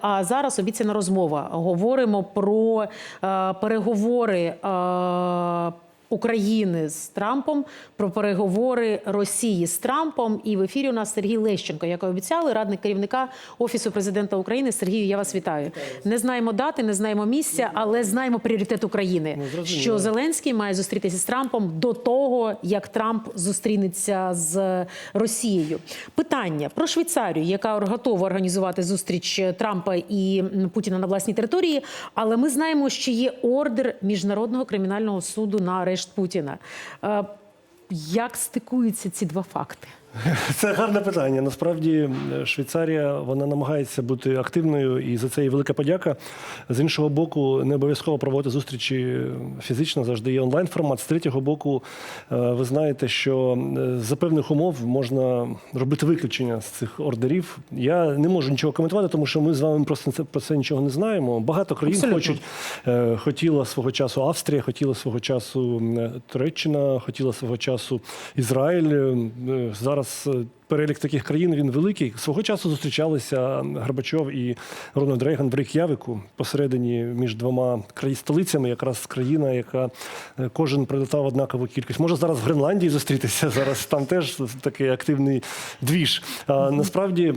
А зараз обіцяна розмова. Говоримо про е, переговори е, України з Трампом, про переговори Росії з Трампом. І в ефірі у нас Сергій Лещенко, як і обіцяли, радник керівника Офісу президента України. Сергію, я вас вітаю. Не знаємо дати, не знаємо місця, але знаємо пріоритет України. зрозуміло. що Зеленський має зустрітися з Трампом до того, як Трамп зустрінеться з Росією. Питання про Швейцарію, яка готова організувати зустріч Трампа і Путіна на власній території. Але ми знаємо, що є ордер міжнародного кримінального суду на арешт Путіна. Е, Як стикуються ці два факти? Це гарне питання. Насправді Швейцарія вона намагається бути активною, і за це їй велика подяка. З іншого боку, не обов'язково проводити зустрічі фізично, завжди є онлайн формат. З третього боку, е, ви знаєте, що е, за певних умов можна робити виключення з цих ордерів. Я не можу нічого коментувати, тому що ми з вами просто про це нічого не знаємо. Багато країн Абсолютно. хочуть е, хотіла свого часу Австрія, хотіла свого часу е, Туреччина, хотіла свого часу Ізраїль. Е, Зараз е, перелік таких країн він великий. Свого часу зустрічалися Горбачов і Рональд Рейган в Рейк'явику посередині між двома столицями, якраз країна, яка е, кожен прилетав однакову кількість. Може зараз в Гренландії зустрітися. Зараз там теж такий активний двіж. А насправді.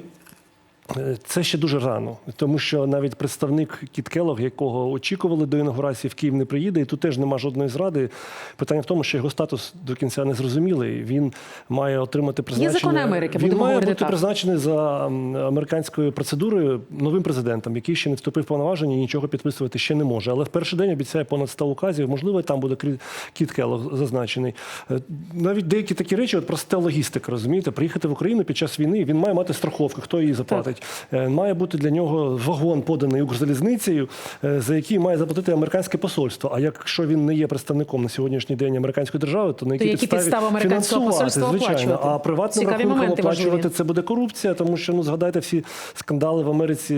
Е, Це ще дуже рано, тому що навіть представник Кіт Келлог, якого очікували до інаугурації, в Київ не приїде, і тут теж нема жодної зради. Питання в тому, що його статус до кінця не зрозумілий. Він має отримати призначення. закони Америки, Він має бути так. призначений за американською процедурою новим президентом, який ще не вступив в повноваження і нічого підписувати ще не може. Але в перший день обіцяє понад 100 указів. Можливо, там буде Кіт Келлог зазначений. Е, Навіть деякі такі речі, от проста логістика, розумієте, приїхати в Україну під час війни, він має мати страховку, хто її заплатить. Е, Має бути для нього вагон поданий Укрзалізницею, е, за який має заплатити американське посольство. А якщо він не є представником на сьогоднішній день американської держави, то на які підставі підстави американського фінансувати, посольства звичайно. А приватним Цікаві рахунком оплачувати важливі. це буде корупція, тому що ну згадайте всі скандали в Америці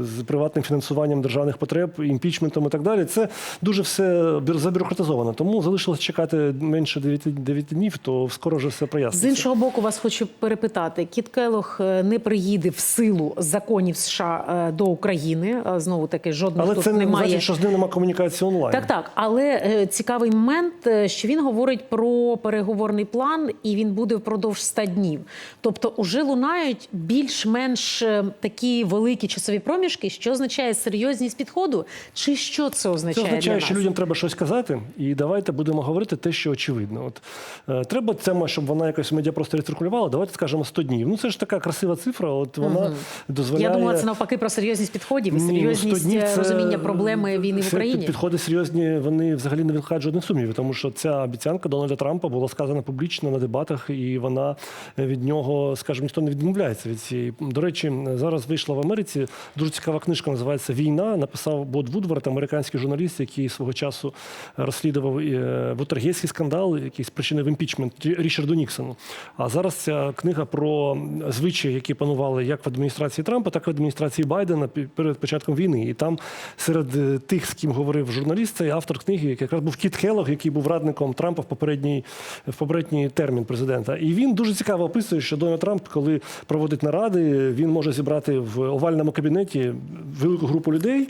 з приватним фінансуванням державних потреб, імпічментом і так далі. Це дуже все забюрократизовано. Тому залишилось чекати менше 9, 9 днів, то скоро вже все З іншого боку, вас хочу перепитати: Кіт Келох е, не приїде в силу законів США е, до України. Е, Знову таки, жодних Але тут це не немає. значить, що з ним немає комунікації онлайн. Так, так, але е, цікавий момент, що він говорить про переговорний план, і він буде впродовж 100 днів. Тобто, уже лунають більш-менш такі великі часові проміжки, що означає серйозність підходу, чи що це Це означає? означає, для що людям треба щось казати, і давайте будемо говорити те, що очевидно. От е, треба тема, щоб вона якось в медіапросторі циркулювала. Давайте скажемо 100 днів. Ну це ж така красива цифра. От вона дозволяє. Я думала, це навпаки про серйозність підходів і Ні, ну, 100 серйозність днів е, це- розуміння проблеми війни в Україні. Підходи серйозні, вони взагалі не викликають жодних сумнівів, тому що ця обіцянка Дональда Трампа була сказана публічно на дебатах, і вона від нього, скажімо, ніхто не відмовляється від цієї. До речі, зараз вийшла в Америці дуже цікава книжка, називається Війна. Написав Бод Вудвард, американський журналіст, який свого часу розслідував е, Вотергейський скандал, який спричинив імпічмент Річарду Ніксону. А зараз ця книга про звичаї, які панували як в адміністрації Трампа, так і в адміністрації Байдена перед початком війни. І там серед е, тих, з ким говорив журналіст, це автор книги, який якраз був Кіт Келлог, який був радником Трампа в попередній, в попередній термін президента. І він дуже цікаво описує, що Дональд Трамп, коли проводить наради, він може зібрати в овальному кабінеті велику групу людей.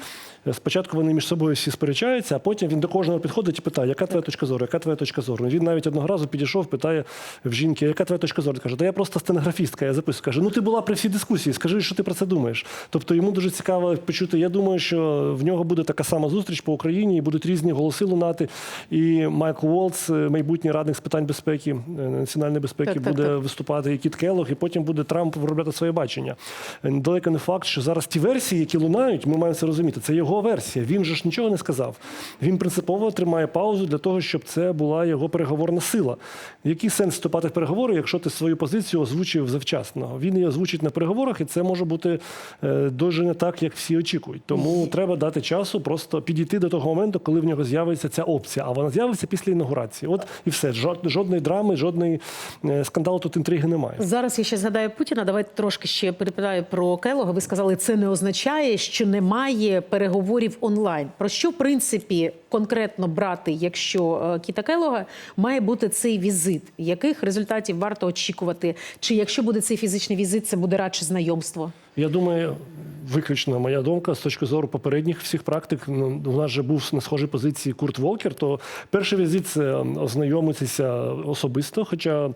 Спочатку вони між собою всі сперечаються, а потім він до кожного підходить і питає, яка твоя точка зору, яка твоя точка зору. Він навіть одного разу підійшов, питає в жінки, яка твоя точка зору. Каже, та я просто стенографістка, я записую. Каже, ну ти була при всій дискусії, скажи, що ти про це думаєш. Тобто йому дуже цікаво почути. Я думаю, що в нього буде така сама зустріч по Україні, і будуть різні голоси лунати. І Майкл Волц, майбутній радник з питань безпеки, е, національної безпеки, Так, так, буде так. виступати і Кіт Келлог, і потім буде Трамп виробляти своє бачення. Е, Далеко не факт, що зараз ті версії, які лунають, ми маємо це розуміти. Це його версія. Він же ж нічого не сказав. Він принципово тримає паузу для того, щоб це була його переговорна сила. Який сенс вступати в переговори, якщо ти свою позицію озвучив завчасно? Він її озвучить на переговорах, і це може бути е, дуже не так, як всі очікують. Тому треба дати часу, просто підійти до того моменту, коли в нього з'явиться ця опція. А вона з'явиться після інаугурації. От і все. Жод- Жодної драми, жодної е, скандалу тут інтриги немає. Зараз я ще згадаю Путіна. Давайте трошки ще перепитаю про Келога. Ви сказали, це не означає, що немає переговорів онлайн. Про що, в принципі, конкретно брати, якщо е, Кіта Келога має бути цей візит? Яких результатів варто очікувати? Чи якщо буде цей фізичний візит, це буде радше знайомство? Я думаю, виключно моя думка з точки зору попередніх всіх практик. Ну, у нас же був на схожій позиції Курт Волкер. То перший візит це ознайомитися особисто. Хоча е,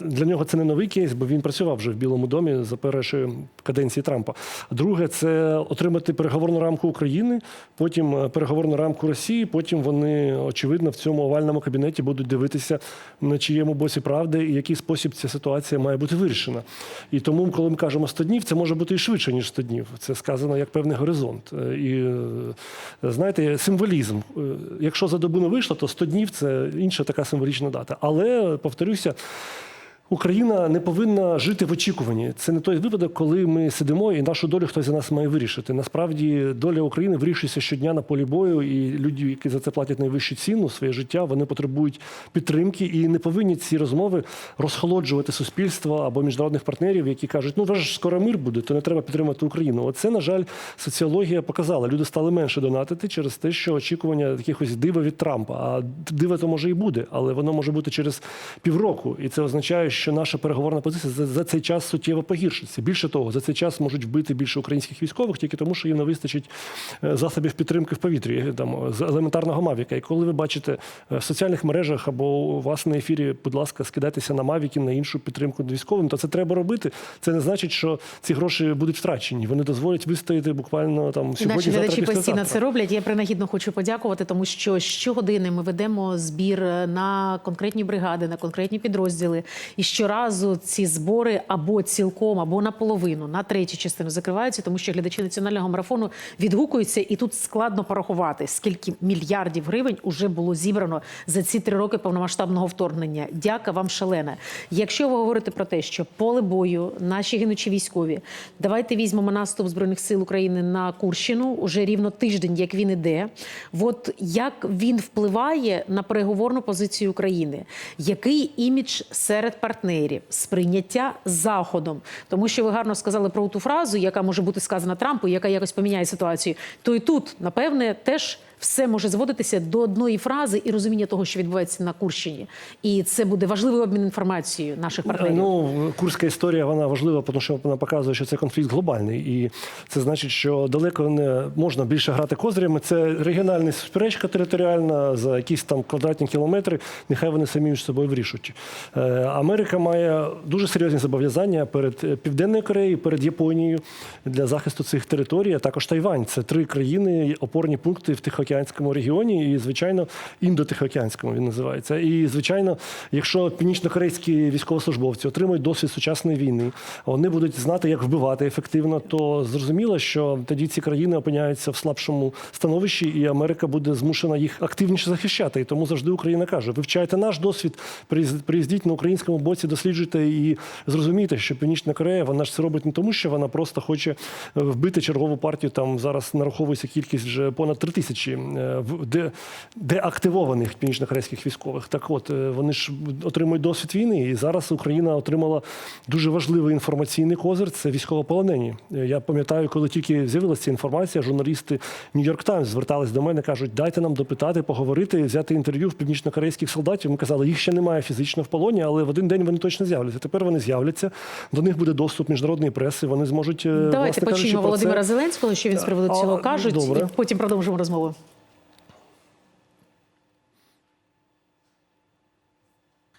для нього це не новий кейс, бо він працював вже в Білому домі за першої каденції Трампа. Друге, це отримати переговорну рамку України, потім е, переговорну рамку Росії. Потім вони очевидно в цьому овальному кабінеті будуть дивитися на чиєму боці правди і який спосіб ця ситуація має бути вирішена. І тому, коли ми кажемо 100 днів, це може бути і швидше ніж 100 днів. Це сказано як певний горизонт. Е, І е, знаєте, символізм. Е, Якщо за добу не вийшло, то 100 днів це інша така символічна дата. Але повторюся. Україна не повинна жити в очікуванні. Це не той випадок, коли ми сидимо і нашу долю хтось за нас має вирішити. Насправді доля України вирішується щодня на полі бою, і люди, які за це платять найвищу ціну своє життя, вони потребують підтримки і не повинні ці розмови розхолоджувати суспільство або міжнародних партнерів, які кажуть, ну вже ж скоро мир буде, то не треба підтримати Україну. Оце, на жаль, соціологія показала. Люди стали менше донатити через те, що очікування якихось дива від Трампа. А дива то може і буде, але воно може бути через півроку. І це означає, що наша переговорна позиція за, за цей час суттєво погіршиться. Більше того, за цей час можуть вбити більше українських військових, тільки тому, що їм не вистачить е, засобів підтримки в повітрі, е, там з елементарного мавіка. І коли ви бачите е, в соціальних мережах або у вас на ефірі, будь ласка, скидайтеся на мавіки на іншу підтримку військовим, то це треба робити. Це не значить, що ці гроші будуть втрачені. Вони дозволять вистояти буквально там сьогодні. наші глядачі постійно це роблять. Я принагідно хочу подякувати, тому що щогодини ми ведемо збір на конкретні бригади, на конкретні підрозділи. І щоразу ці збори або цілком, або наполовину, на третю частину закриваються, тому що глядачі національного марафону відгукуються, і тут складно порахувати, скільки мільярдів гривень уже було зібрано за ці три роки повномасштабного вторгнення. Дяка вам шалена. Якщо ви говорите про те, що поле бою, наші гинучі військові, давайте візьмемо наступ збройних сил України на Курщину уже рівно тиждень, як він іде. От як він впливає на переговорну позицію України? Який імідж серед партнерів, сприйняття заходом? Тому що ви гарно сказали про ту фразу, яка може бути сказана Трампу, яка якось поміняє ситуацію. То і тут, напевне, теж. Все може зводитися до одної фрази і розуміння того, що відбувається на Курщині, і це буде важливий обмін інформацією наших партнерів. Ну, курська історія вона важлива, тому що вона показує, що це конфлікт глобальний, і це значить, що далеко не можна більше грати козирями. Це регіональна суперечка територіальна за якісь там квадратні кілометри. Нехай вони самі між собою вирішують. Е, Америка має дуже серйозні зобов'язання перед е, Південною Кореєю, перед Японією для захисту цих територій. а Також Тайвань. Це три країни, опорні пункти в Тихоокеанському регіоні, і звичайно, індотихоокеанському він називається. І звичайно, якщо північнокорейські військовослужбовці отримують досвід сучасної війни, вони будуть знати, як вбивати ефективно, то зрозуміло, що тоді ці країни опиняються в слабшому становищі, і Америка буде змушена їх активніше захищати. І тому завжди Україна каже: вивчайте наш досвід, приїздіть на українському боці, досліджуйте і зрозумійте, що Північна Корея вона ж це робить не тому, що вона просто хоче е, вбити чергову партію. Там зараз нараховується кількість вже понад три тисячі деактивованих північнокорейських військових. Так от е, вони ж отримують досвід війни, і зараз Україна отримала дуже важливий інформаційний козир. Це військовополонені. Е, Я пам'ятаю, коли тільки з'явилася ця інформація, журналісти Нью-Йорк Таймс звертались до мене, кажуть, дайте нам допитати, поговорити, взяти інтерв'ю в північнокорейських солдатів. Ми казали, їх ще немає фізично в полоні, але в один день вони точно з'являться. Тепер вони з'являться. До них буде доступ міжнародної преси. Вони зможуть е, Давайте власне почуємо Володимира це. Зеленського, що він з приводу цього кажуть, добре. і потім продовжимо розмову.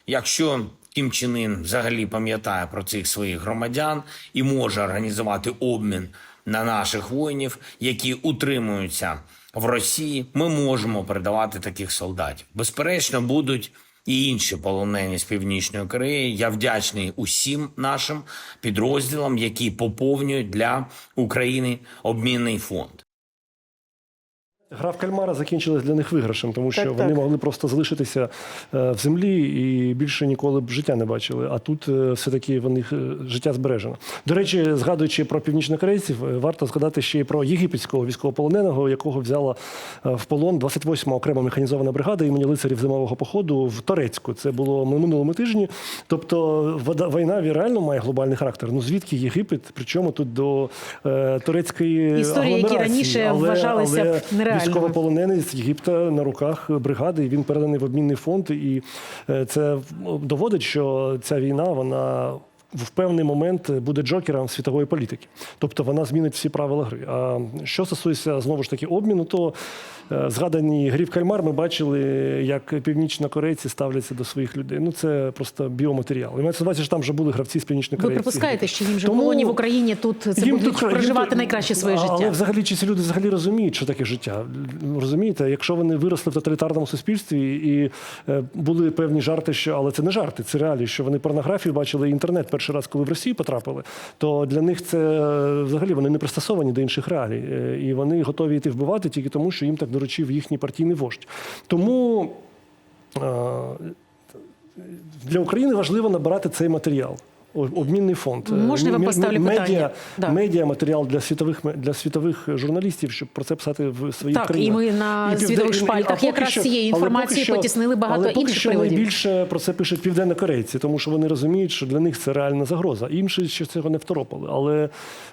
Якщо Кім Чен Ін взагалі пам'ятає про цих своїх громадян і може організувати обмін на наших воїнів, які утримуються в Росії, ми можемо передавати таких солдатів. Безперечно, будуть і інші полонені з північної Кореї. Я вдячний усім нашим підрозділам, які поповнюють для України обмінний фонд. Гра в кальмара закінчилась для них виграшем, тому що Так, вони так. могли просто залишитися е, в землі і більше ніколи б життя не бачили. А тут е, все-таки в них е, життя збережено. До речі, згадуючи про північнокорейців, варто згадати ще й про єгипетського військовополоненого, якого взяла в полон 28-ма окрема механізована бригада імені лицарів зимового походу в Торецьку. Це було минулому тижні. Тобто війна реально має глобальний характер. Ну звідки Єгипет? Причому тут до е, турецької Історії, які раніше вважалися б нереальними. Військовополонений з Єгипта на руках бригади. і Він переданий в обмінний фонд. І е, це доводить, що ця війна вона в певний момент буде джокером світової політики. Тобто вона змінить всі правила гри. А що стосується знову ж таки обміну, то е, згадані грі в кальмар ми бачили, як північнокорейці ставляться до своїх людей. Ну це просто біоматеріал. І мається на увазі, що там вже були гравці з північної Ви припускаєте, що їм же в Тому полоні в Україні тут це їм будуть тут- проживати тут- найкраще своє Але життя? взагалі чи ці люди взагалі розуміють, що таке життя? Ну, Розумієте, якщо вони виросли в тоталітарному суспільстві і е, були певні жарти, що але це не жарти, це реалії, що вони порнографію бачили і інтернет перший раз, коли в Росію потрапили, то для них це е, взагалі вони не пристосовані до інших реалій. Е, І вони готові йти вбивати тільки тому, що їм так доручив їхній партійний вождь. Тому. е, для України важливо набирати цей матеріал. Обмінний фонд. Можна я поставлю медіа, питання? Да. медіа матеріал для світових для світових журналістів, щоб про це писати в своїх Так, і ми на світових і- і- шпальтах якраз що- цієї інформації що- потіснили багато але поки інших що приводів. найбільше про це пишуть південнокорейці, тому що вони розуміють, що для них це реальна загроза. Інші ще цього не второпали, але е,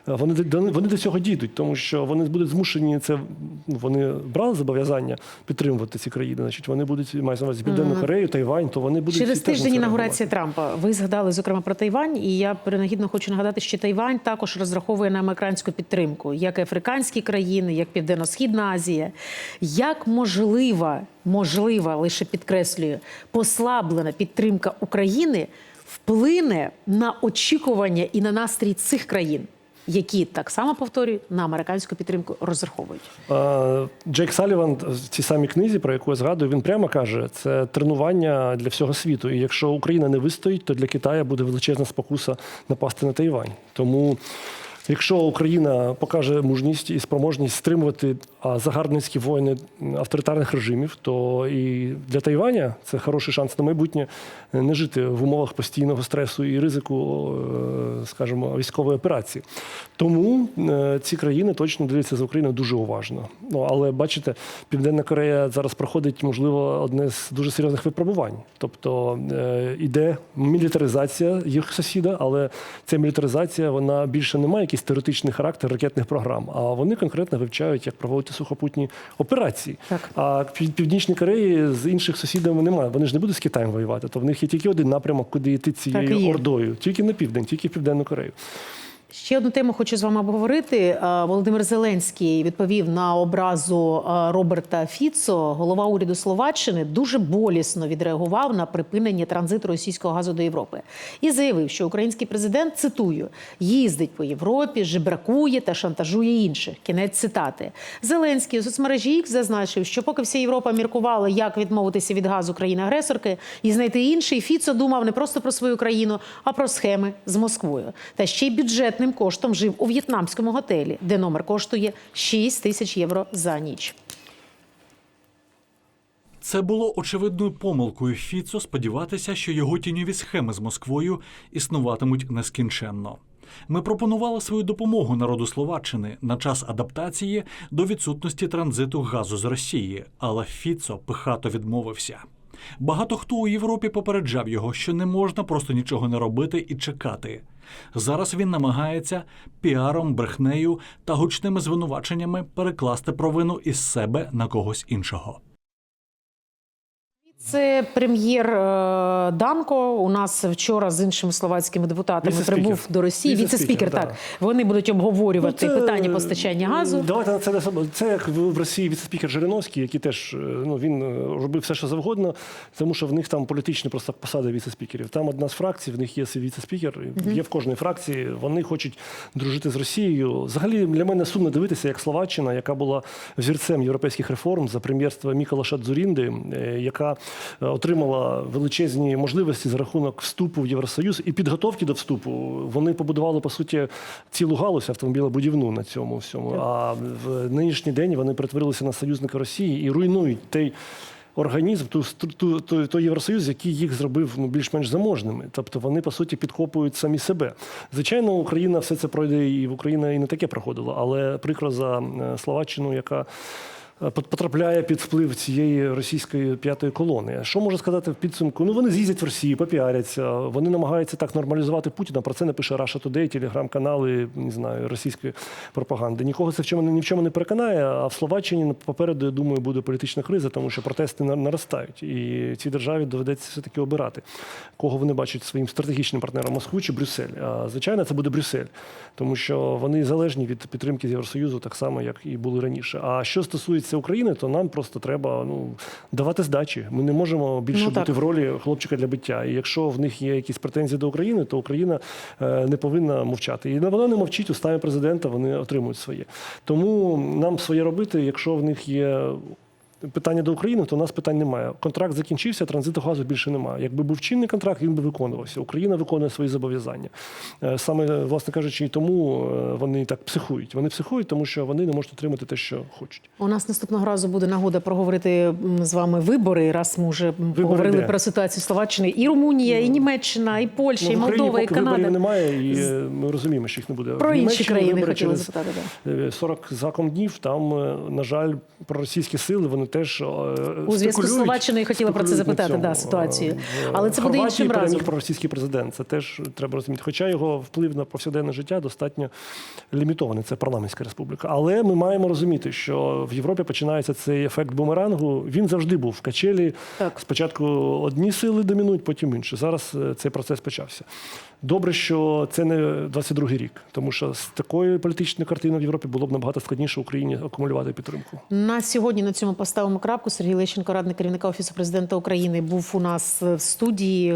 вони до вони до цього дійдуть, тому що вони будуть змушені це. ну, Вони брали зобов'язання підтримувати ці країни. Значить, вони будуть мають на увазі Південну Корею, Тайвань, то вони будуть Через тиждень це інаугурації Трампа. Ви згадали зокрема про Тайвань, і я принагідно хочу нагадати, що Тайвань також розраховує на американську підтримку, як і африканські країни, як Південно-Східна Азія. Як можлива, можлива, лише підкреслюю, послаблена підтримка України вплине на очікування і на настрій цих країн, які так само повторюю на американську підтримку розраховують. Е, Джейк Саліван в цій самій книзі, про яку я згадую, він прямо каже, це тренування для всього світу. І якщо Україна не вистоїть, то для Китаю буде величезна спокуса напасти на Тайвань. Тому. Якщо Україна покаже мужність і спроможність стримувати загарбницькі воїни авторитарних режимів, то і для Тайваня це хороший шанс на майбутнє е, не жити в умовах постійного стресу і ризику, е, скажімо, військової операції. Тому е, ці країни точно дивляться за Україною дуже уважно. Ну але бачите, Південна Корея зараз проходить, можливо, одне з дуже серйозних випробувань. Тобто е, іде мілітаризація їх сусіда, але ця мілітаризація вона більше не має якийсь теоретичний характер ракетних програм, а вони конкретно вивчають, як проводити сухопутні операції. Так. А північні Кореї з інших сусідами немає. Вони ж не будуть з Китаєм воювати. То в них є тільки один напрямок, куди йти цією ордою, тільки на південь, тільки в Південну Корею. Ще одну тему хочу з вами обговорити. Е, Володимир Зеленський відповів на образу е, Роберта Фіцо. Голова уряду Словаччини дуже болісно відреагував на припинення транзиту російського газу до Європи і заявив, що український президент цитую їздить по Європі, жебракує та шантажує інших. Кінець цитати. Зеленський у соцмережі X зазначив, що поки вся Європа міркувала, як відмовитися від газу країни-агресорки і знайти інший, Фіцо думав не просто про свою країну, а про схеми з Москвою. Та ще й бюджетним коштом жив у в'єтнамському готелі, де номер коштує 6 тисяч євро за ніч. Це було очевидною помилкою Фіцо сподіватися, що його тіньові схеми з Москвою існуватимуть нескінченно. Ми пропонували свою допомогу народу Словаччини на час адаптації до відсутності транзиту газу з Росії, але Фіцо пихато відмовився. Багато хто у Європі попереджав його, що не можна просто нічого не робити і чекати. Зараз він намагається піаром, брехнею та гучними звинуваченнями перекласти провину із себе на когось іншого. Це прем'єр е, Данко. У нас вчора з іншими словацькими депутатами прибув до Росії. Віце-спікер, Віце-спікер, да. так вони будуть обговорювати Ну, це, питання постачання газу. Давайте на це не це як в Росії віце-спікер Жириновський, який теж е, ну він е, робив все, що завгодно, тому що в них там політичні просто посади віце-спікерів. Там одна з фракцій, в них є свій віце-спікер, є в кожній фракції. Вони хочуть дружити з Росією. Взагалі для мене сумно дивитися, як Словаччина, яка була взірцем європейських реформ за прем'єрства Міколаша Дзурінди, е, яка отримала величезні можливості за рахунок вступу в Євросоюз і підготовки до вступу. Вони побудували по суті цілу галузь автомобілебудівну на цьому всьому. А в нинішній день вони перетворилися на союзника Росії і руйнують той. Організм, ту, ту, той, Євросоюз, який їх зробив ну, більш-менш заможними. Тобто вони, по суті, підкопують самі себе. Звичайно, Україна все це пройде, і в Україна і не таке проходила, але прикро за е, Словаччину, яка е, потрапляє під вплив цієї російської п'ятої колони. Що можу сказати в підсумку? Ну вони з'їздять в Росію, попіаряться. Вони намагаються так нормалізувати Путіна. Про це не пише Russia Today, телеграм-канали, не знаю, російської пропаганди. Нікого це в чому ні в чому не переконає. А в Словаччині попереду, я думаю, буде політична криза, тому що протести на- наростають, і цій державі доведеться все таки обирати, кого вони бачать своїм стратегічним партнером Москву чи Брюссель. А звичайно, це буде Брюссель, тому що вони залежні від підтримки Євросоюзу, так само як і були раніше. А що стосується України, то нам просто треба ну давати здачі. Ми не можемо більше Ну, бути в ролі хлопчика для биття. І якщо в них є якісь претензії до України, то Україна е, не повинна мовчати. І вона не мовчить устами президента, вони отримують своє. Тому нам своє робити, якщо в них є. Питання до України, то у нас питань немає. Контракт закінчився, транзиту газу більше немає. Якби був чинний контракт, він би виконувався. Україна виконує свої зобов'язання. Е, Саме, власне кажучи, і тому е, вони так психують. Вони психують, тому що вони не можуть отримати те, що хочуть. У нас наступного разу буде нагода проговорити з вами вибори. Раз ми вже м, поговорили де? про ситуацію Словаччини. І Румунія, і Німеччина, і Польща, і Ну, Україні Молдова, і поки виборів немає, і е, ми розуміємо, що їх не буде. Про інші країни вибори хотіли запитати, е, 40 заком днів. Там, на жаль, проросійські сили вони теж е, У зв'язку з Словаччиною хотіла про це запитати, да, ситуацію. Е, Але це буде Хорватії іншим переміг разом. проросійський президент. Це теж треба розуміти. Хоча його вплив на повсякденне життя достатньо лімітований. Це парламентська республіка. Але ми маємо розуміти, що в Європі починається цей ефект бумерангу. Він завжди був в качелі. Так. Спочатку одні сили домінують, потім інші. Зараз е, цей процес почався. Добре, що це не 22-й рік, тому що з такою політичною картиною в Європі було б набагато складніше Україні акумулювати підтримку. На сьогодні на цьому поставимо крапку. Сергій Лещенко, радник керівника офісу президента України, був у нас в студії.